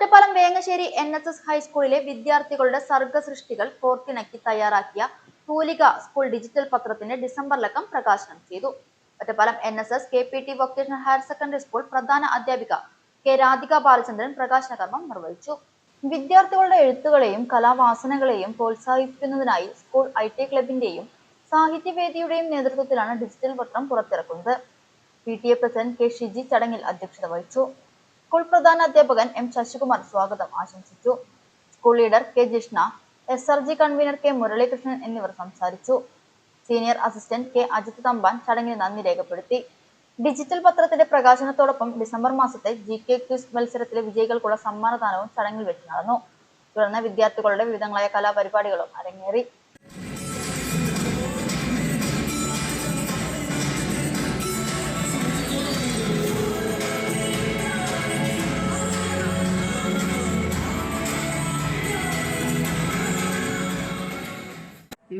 Ottapalam Vengassery N S S ഹൈസ്കൂളിലെ വിദ്യാർത്ഥികളുടെ സർഗസൃഷ്ടികൾ കോർത്തിണക്കി തയ്യാറാക്കിയ തൂലിക സ്കൂൾ ഡിജിറ്റൽ പത്രത്തിന്റെ ഡിസംബർ ലക്കം പ്രകാശനം ചെയ്തു. Ottapalam N S S K P T vocational higher secondary school പ്രധാന അധ്യാപിക കെ രാധിക ബാലചന്ദ്രൻ പ്രകാശന കർമ്മം നിർവഹിച്ചു. വിദ്യാർത്ഥികളുടെ എഴുത്തുകളെയും കലാവാസനകളെയും പ്രോത്സാഹിപ്പിക്കുന്നതിനായി സ്കൂൾ ഐ ടി ക്ലബിന്റെയും സാഹിത്യവേദിയുടെയും നേതൃത്വത്തിലാണ് ഡിജിറ്റൽ പത്രം പുറത്തിറക്കുന്നത്. P T A president K Shiji ചടങ്ങിൽ അധ്യക്ഷത വഹിച്ചു. സ്കൂൾ പ്രധാന അധ്യാപകൻ എം ശശികുമാർ സ്വാഗതം ആശംസിച്ചു. School leader K Jishna S R G convener K Muraleekrishnan എന്നിവർ സംസാരിച്ചു. Senior assistant K Ajith Thampan ചടങ്ങിൽ നന്ദി രേഖപ്പെടുത്തി. ഡിജിറ്റൽ പത്രത്തിന്റെ പ്രകാശനത്തോടൊപ്പം ഡിസംബർ മാസത്തെ ജി കെ ക്വിസ് മത്സരത്തിലെ വിജയികൾക്കുള്ള സമ്മാനദാനവും ചടങ്ങിൽ വെച്ച് നടന്നു. തുടർന്ന് വിദ്യാർത്ഥികളുടെ വിവിധങ്ങളായ കലാപരിപാടികളും അരങ്ങേറി.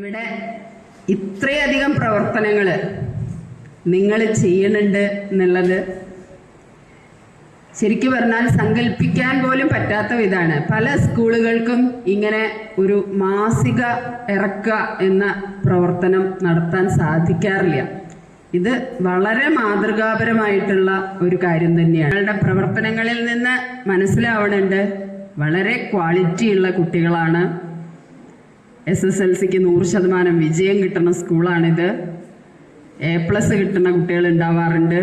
ഇവിടെ ഇത്രയധികം പ്രവർത്തനങ്ങൾ നിങ്ങൾ ചെയ്യുന്നുണ്ട് എന്നുള്ളത് ശരിക്കു പറഞ്ഞാൽ സങ്കല്പിക്കാൻ പോലും പറ്റാത്ത ഇതാണ്. പല സ്കൂളുകൾക്കും ഇങ്ങനെ ഒരു മാസിക ഇറക്കുക എന്ന പ്രവർത്തനം നടത്താൻ സാധിക്കാറില്ല. ഇത് വളരെ മാതൃകാപരമായിട്ടുള്ള ഒരു കാര്യം തന്നെയാണ്. നിങ്ങളുടെ പ്രവർത്തനങ്ങളിൽ നിന്ന് മനസ്സിലാവുന്നുണ്ട് വളരെ ക്വാളിറ്റിയുള്ള കുട്ടികളാണ്. എസ് എസ് എൽ സിക്ക് നൂറ് ശതമാനം വിജയം കിട്ടുന്ന സ്കൂളാണിത്. എ പ്ലസ് കിട്ടുന്ന കുട്ടികൾ ഉണ്ടാവാറുണ്ട്.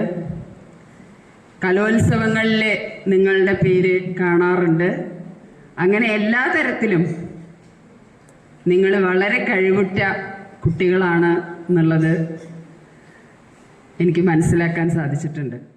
കലോത്സവങ്ങളിൽ നിങ്ങളുടെ പേര് കാണാറുണ്ട്. അങ്ങനെ എല്ലാ തരത്തിലും നിങ്ങൾ വളരെ കഴിവുറ്റ കുട്ടികളാണ് എന്നുള്ളത് എനിക്ക് മനസ്സിലാക്കാൻ സാധിച്ചിട്ടുണ്ട്.